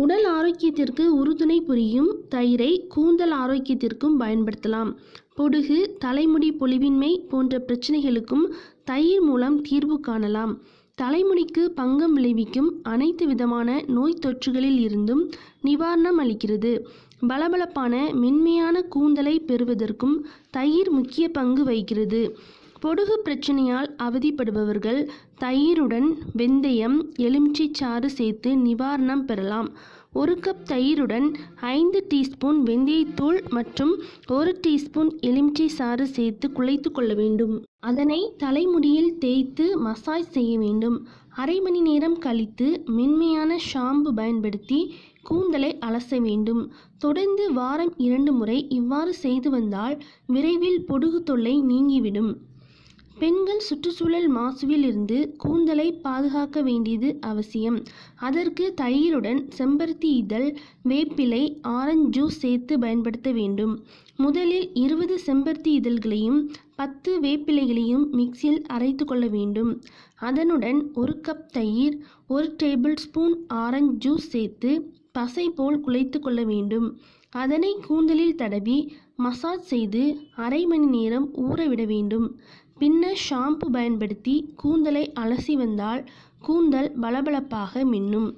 உடல் ஆரோக்கியத்திற்கு உறுதுணை புரியும் தயிரை கூந்தல் ஆரோக்கியத்திற்கும் பயன்படுத்தலாம். பொடுகு தலைமுடி பொலிவின்மை போன்ற பிரச்சனைகளுக்கும் தயிர் மூலம் தீர்வு காணலாம். தலைமுடிக்கு பங்கம் விளைவிக்கும் அனைத்து விதமான நோய் தொற்றுகளில் இருந்தும் நிவாரணம் அளிக்கிறது. பளபளப்பான மென்மையான கூந்தலை பெறுவதற்கும் தயிர் முக்கிய பங்கு வகிக்கிறது. பொடுகு பிரச்சனையால் அவதிப்படுபவர்கள் தயிருடன் வெந்தயம் எலுமிச்சை சாறு சேர்த்து நிவாரணம் பெறலாம். ஒரு கப் தயிருடன் ஐந்து டீஸ்பூன் வெந்தயத்தூள் மற்றும் ஒரு டீஸ்பூன் எலுமிச்சை சாறு சேர்த்து குழைத்து கொள்ள வேண்டும். அதனை தலைமுடியில் தேய்த்து மசாஜ் செய்ய வேண்டும். அரை மணி நேரம் கழித்து மென்மையான ஷாம்பு பயன்படுத்தி கூந்தலை அலச வேண்டும். தொடர்ந்து வாரம் இரண்டு முறை இவ்வாறு செய்து வந்தால் விரைவில் பொடுகு தொல்லை நீங்கிவிடும். பெண்கள் சுற்றுச்சூழல் மாசுவில் இருந்து கூந்தலை பாதுகாக்க வேண்டியது அவசியம். அதற்கு தயிருடன் செம்பருத்தி இதழ் வேப்பிலை ஆரஞ்சு ஜூஸ் சேர்த்து பயன்படுத்த வேண்டும். முதலில் இருபது செம்பருத்தி இதழ்களையும் பத்து வேப்பிலைகளையும் மிக்சியில் அரைத்து கொள்ள வேண்டும். அதனுடன் ஒரு கப் தயிர் ஒரு டேபிள் ஸ்பூன் ஆரஞ்சு ஜூஸ் சேர்த்து பசை போல் குழைத்து கொள்ள வேண்டும். அதனை கூந்தலில் தடவி மசாஜ் செய்து அரை மணி நேரம் ஊற விட வேண்டும். பின்னர் ஷாம்பு பயன்படுத்தி கூந்தலை அலசி வந்தால் கூந்தல் பளபளப்பாக மின்னும்.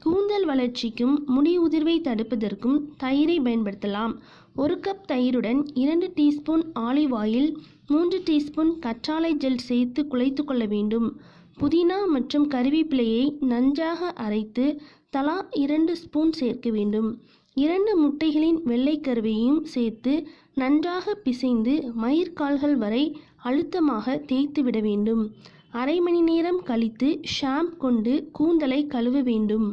கூந்தல் வளர்ச்சிக்கும் முடி உதிர்வை தடுப்பதற்கும் தயிரை பயன்படுத்தலாம். ஒரு கப் தயிருடன் இரண்டு டீஸ்பூன் ஆலிவ் ஆயில் மூன்று டீஸ்பூன் கற்றாழை ஜெல் சேர்த்து குழைத்து கொள்ள வேண்டும். புதினா மற்றும் கருவேப்பிலையை நன்றாக அரைத்து தலா இரண்டு ஸ்பூன் சேர்க்க வேண்டும். இரண்டு முட்டைகளின் வெள்ளை கருவையும் சேர்த்து நன்றாக பிசைந்து மயிர்கால்கள் வரை அழுத்தமாக தேய்த்து விட வேண்டும். அரை மணி நேரம் கழித்து ஷாம்ப் கொண்டு கூந்தலை கழுவ வேண்டும்.